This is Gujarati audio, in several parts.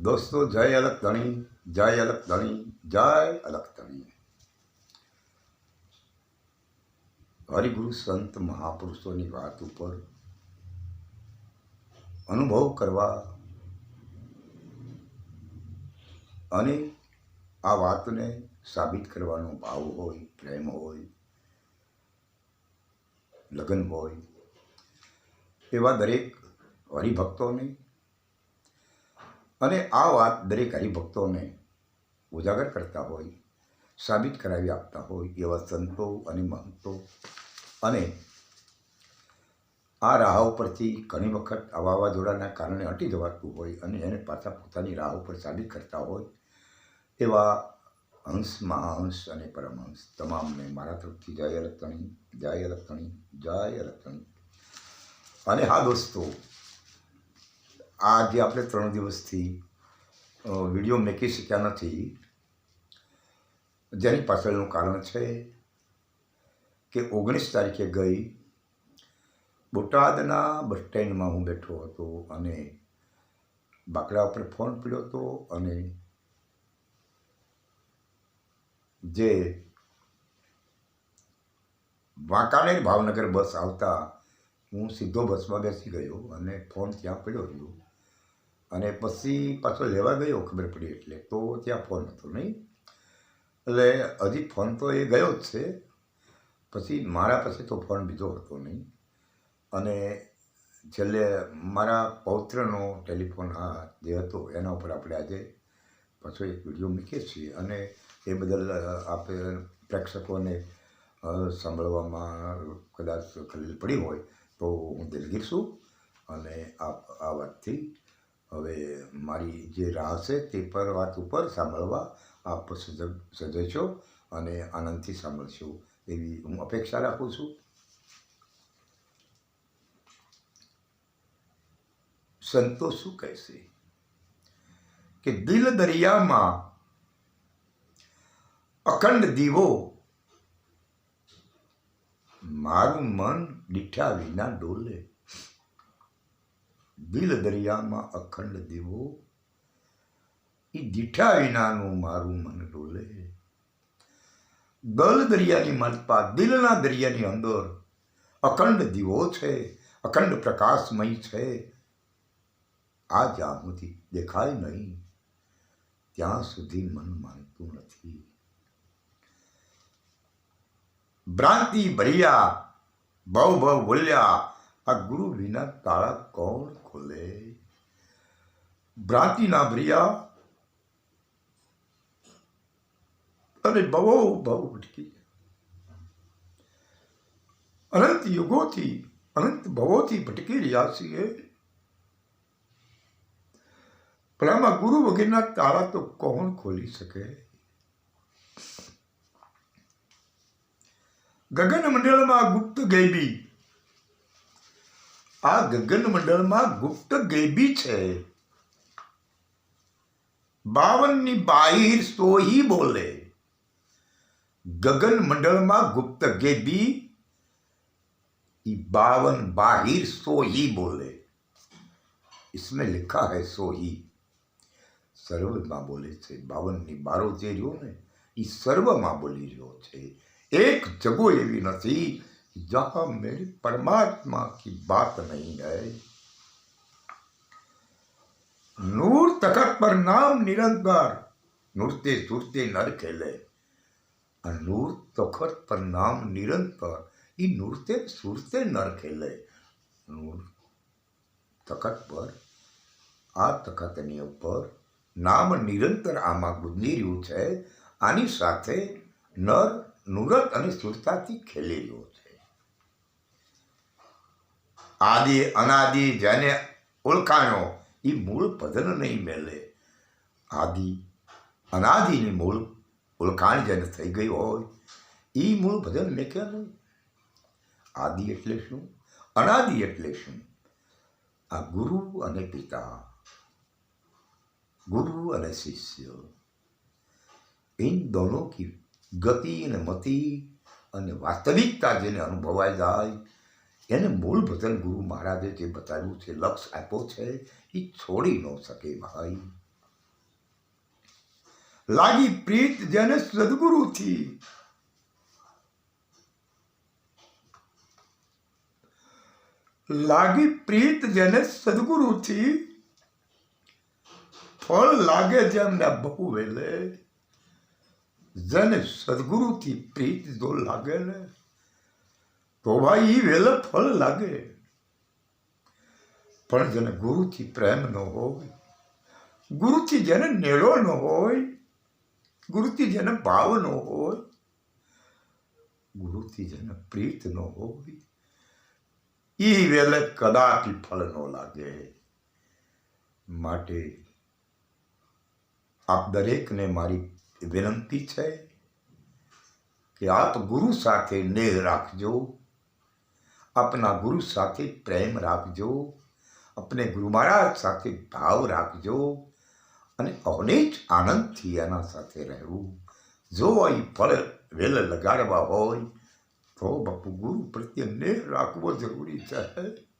દોસ્તો, જય અલગ ધણી જય અલગ ધણી જય અલગ ધણી હરિગુરુ સંત મહાપુરુષોની વાત ઉપર અનુભવ કરવા અને આ વાતને સાબિત કરવાનો ભાવ હોય, પ્રેમ હોય, લગ્ન હોય, એવા દરેક હરિભક્તોને અને આ વાત દરેક હરિભક્તોને ઉજાગર કરતા હોય, સાબિત કરાવી આપતા હોય એવા સંતો અને મહંતો. અને આ રાહ ઉપરથી ઘણી વખત આ વાવાઝોડાના કારણે હટી જવાતું હોય અને એને પાછા પોતાની રાહ ઉપર સાબિત કરતા હોય એવા હંસ, મહાહંસ અને પરમહંસ તમામને મારા તરફથી જય રતણી જય રતણી જય રતણી. અને હા દોસ્તો આ જે આપણે ત્રણ દિવસથી વીડિયો મૂકી શક્યા નથી. જેની પાછળનું કારણ છે કે ઓગણીસ તારીખે ગઈ બોટાદના બસ સ્ટેન્ડમાં હું બેઠો હતો અને બાકડા ઉપર ફોન પડ્યો હતો અને જે વાંકાનેર ભાવનગર બસ આવતા હું સીધો બસમાં બેસી ગયો અને ફોન ત્યાં પડ્યો રહ્યો. અને પછી પાછો લેવા ગયો ખબર પડી એટલે. તો ત્યાં ફોન હતો નહીં. એટલે હજી ફોન તો એ ગયો જ છે. પછી મારા પાસે તો ફોન બીજો હતો નહીં. અને છેલ્લે મારા પૌત્રનો ટેલિફોન આ જે હતો એના ઉપર આપણે આજે પાછો એક વીડિયો મૂકીએ છીએ. અને એ બદલ આપણે પ્રેક્ષકોને સાંભળવામાં કદાચ ખલેલ પડી હોય તો હું દિલગીર છું અને આ આ વાતથી હવે મારી જે રાહ છે તે પર વાત ઉપર સાંભળવા આપ સજજો અને આનંદથી સાંભળશો એવી હું અપેક્ષા રાખું છું. સંતો શું કહેશે? કે દિલ દરિયામાં અખંડ દીવો મારું મન દીઠા વિના ડોલે. દિલ દરિયામાં અખંડ દીવો એ દીઠા વિનાનું મારું મન ડોલે. દલ દરિયાની મનપા દિલના દરિયાની અંદર અખંડ દીવો છે, અખંડ પ્રકાશમય છે. આ જ્યાં સુધી દેખાય નહીં. ત્યાં સુધી મન માનતું નથી. ભ્રાંતિ ભર્યા ભવ ભવ બોલ્યા, આ ગુરુ વિના તાળા કોણ? ખોલે ભ્રાંતિના ભર્યા અને ભવો બહુ ભટકી અનંત યુગોથી અનંત ભવોથી ભટકી રહ્યા છીએ આમાં ગુરુ વગેરેના તાળા તો કોણ ખોલી શકે ગગન મંડળમાં ગુપ્ત ગેબી આ ગગન મંડળમાં ગુપ્ત ગેબી છે બાવનની બાહિર સોહી બોલે गगन मंडल में गुप्त गेबी ये बावन बाहिर सो ही बोले इसमें लिखा है सो ही સર્વમાં બોલે છે બાવનની બારો જે રહ્યો ને એ સર્વમાં બોલી રહ્યો છે એક જગો એવી નથી જહાં મેરી પરમાત્મા की बात नहीं है नूर तखत पर नाम निरंकार नूरते सुरते नर खेले આ નૂર તખત પર નામ નિરંતર એ નૂરતે સુરતે નર ખેલે નૂર તખત પર આ તખતની ઉપર નામ નિરંતર આમાં ગુંજી રહ્યું છે આની સાથે નર નુરત અને સુરતાથી ખેલી રહ્યો છે આદિ અનાદિ જેને ઓળખાણો એ મૂળ પદન નહીં મેલે આદિ અનાદિની મૂળ ઓળખાણ જેને થઈ ગઈ હોય એ મૂળ ભજન મેક્યા નહીં આદિ એટલે શું અનાદિ એટલે શું આ ગુરુ અને પિતા गुरु અને શિષ્ય इन दोनों की गति અને મતિ અને વાસ્તવિકતા જેને અનુભવાઈ જાય એને મૂળ ભજન ગુરુ મહારાજે જે બતાવ્યું છે, લક્ષ આપ્યો છે, એ છોડી ન શકે ભાઈ. લાગી પ્રીત જેને સદગુરુથી. લાગી પ્રીત જેને સદગુરુથી. ફળ લાગે જેમને બહુ વેલે. જેને સદગુરુથી પ્રીત જો લાગે ને તો ભાઈ એ વેલે ફળ લાગે. પણ જેને ગુરુથી પ્રેમ ન હોય, ગુરુથી જેને નેળો ન હોય, ગુરુથી જેને ભાવ ન હોય, ગુરુથી જેને પ્રીત ન હોય એ વેલે કદાચ ફળ ન લાગે. માટે આપ દરેકને મારી વિનંતી છે કે આપ ગુરુ સાથે નેહ રાખજો. આપના ગુરુ સાથે પ્રેમ રાખજો. આપણે ગુરુ મહારાજ સાથે ભાવ રાખજો અને અવને આનંદથી એના સાથે રહેવું. જો અહીં ફળ વેલ લગાડવા હોય, તો બાપુ ગુરુ પ્રત્યે નેહ રાખવો જરૂરી છે.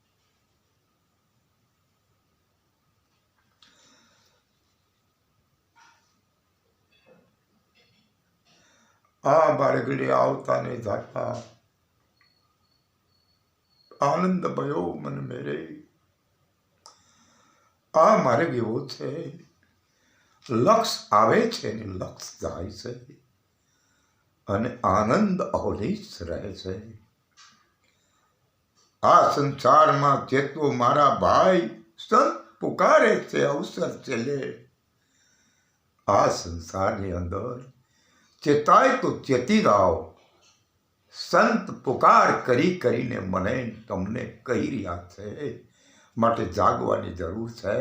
આ બાળકડે આવતા ને આનંદ ભયો મન મેરે. આ માર્ગ એવો છે, લક્ષ આવે છે ને લક્ષ જાય છે. અને આનંદ અવલેશ રહે છે. આ સંસારમાં ચેતવો મારા ભાઈ સંત પુકારે છે, અવસર છે આ સંસારની અંદર ચેતાય તો ચેતી જાઓ સંત પુકાર કરી કરીને મને તમને કહી રહ્યા છે માટે જાગવાની જરૂર છે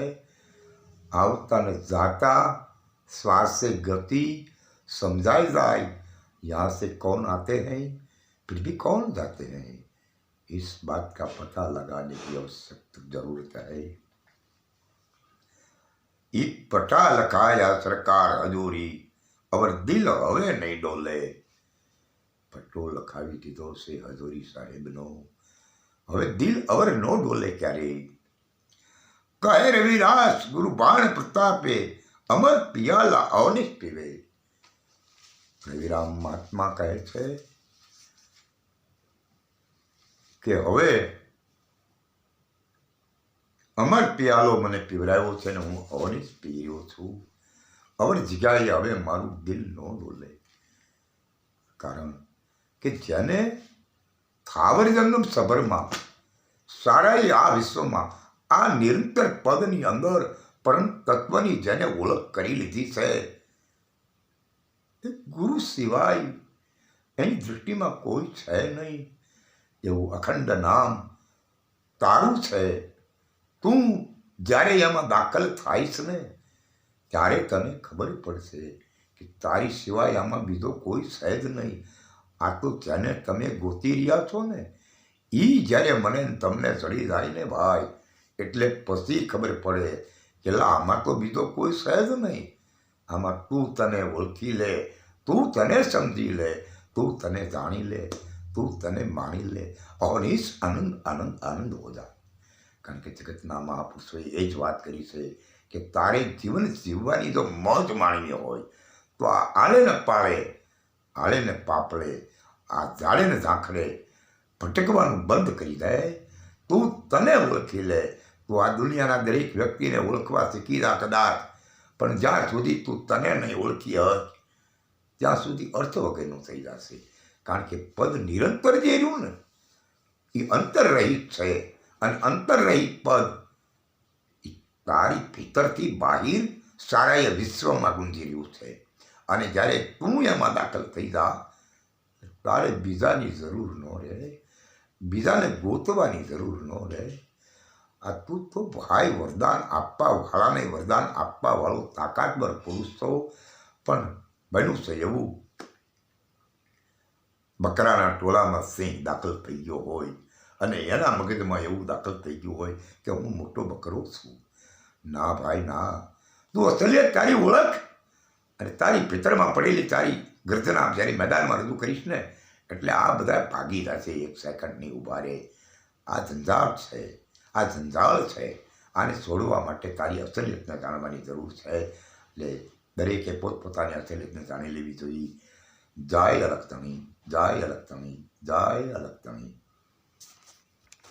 આવતા ને જાતા श्वास से गति समझाई जाए यहाँ से कौन आते हैं फिर भी कौन जाते हैं इस बात का पता लगाने की आवश्यकता जरूरत है ईद पटा लखाया सरकार हजूरी અવર દિલ હવે નહીં ડોલે પટ્ટો લખાવી દીધો છે હજોરી સાહેબનો. હવે દિલ અવર નો ડોલે ક્યારે? કહે રવિરાસ ગુરુ બાણ પ્રતાપે અમર પિયાલા અવનિશ પીવે રવિરામ મહાત્મા કહે છે કે હવે અમર પિયાલો મને પીવરાયો છે ને હું અવનિશ પી રહ્યો છું. અવર જગ્યાએ હવે મારું દિલ ન ડોલે કારણ કે જેને થાવર જન્મ સભરમાં સારા આ વિશ્વમાં, આ નિરંતર પદની અંદર પરમ તત્વની જેને ઓળખ કરી લીધી છે. એ ગુરુ સિવાય એની દૃષ્ટિમાં કોઈ છે નહીં. એવું અખંડ નામ તારું છે. તું જ્યારે એમાં દાખલ થાઈશ ને, ત્યારે તને ખબર પડશે કે તારી સિવાય આમાં બીજો કોઈ છે જ નહીં. આ તો જેને તમે ગોતી રહ્યા છો ને એ જ્યારે મને તમને ચડી જાય ને ભાઈ, એટલે પછી ખબર પડે કે આમાં તો બીજો કોઈ સહેજ નહીં. આમાં તું તને ઓળખી લે, તું તને સમજી લે, તું તને જાણી લે, તું તને માણી લે. અનિશ આનંદ આનંદ આનંદ હો જા. કારણ કે જગતના મહાપુરુષોએ એ જ વાત કરી છે કે તારે જીવન જીવવાની જો મોજ માણવી હોય, તો આ આળે પાડે પાળે. આળે ને પાપડે, આ જાળે ને ઝાંખડે ભટકવાનું બંધ કરી દે. તું તને ઓળખી લે. તું આ દુનિયાના દરેક વ્યક્તિને ઓળખવા શીખી જા કદાચ. પણ જ્યાં સુધી તું તને નહીં ઓળખી હોય ત્યાં સુધી અર્થ વગરનું થઈ જશે. કારણ કે પદ નિરંતર જે રહ્યું ને, એ અંતરરહિત છે. અને અંતરરહિત પદ તારી ભીતરથી બહાર સારાએ વિશ્વમાં ગુંજી રહ્યું છે. અને જ્યારે તું એમાં દાખલ થઈ જા તારે બીજાની જરૂર ન રહે. બીજાને ગોતવાની જરૂર ન રહે. આ તું તો ભાઈ વરદાન આપવા વાળાને વરદાન આપવા વાળો તાકાતવર પુરુષ છો. પણ બન્યું છે એવું. બકરાના ટોળામાં સિંહ દાખલ થઈ ગયો હોય અને એના મગજમાં એવું દાખલ થઈ ગયું હોય કે હું મોટો બકરો છું. ના ભાઈ, ના. તું અસલિયત તારી ઓળખ? અને તારી પિતરમાં પડેલી તારી ગર્દના જ્યારે મેદાનમાં રજૂ કરીશ ને, એટલે આ બધા ભાગી છે એક સેકન્ડની ઊભા રહે. આ ઝંઝાટ છે, આ ઝંઝાળ છે. આને છોડવા માટે તારી અસલિયતને જાણવાની જરૂર છે. એટલે દરેકે પોતપોતાની અસલિયતને જાણી લેવી જોઈએ. જાય અલગતણી જય અલગતણી અલગ અલગતણી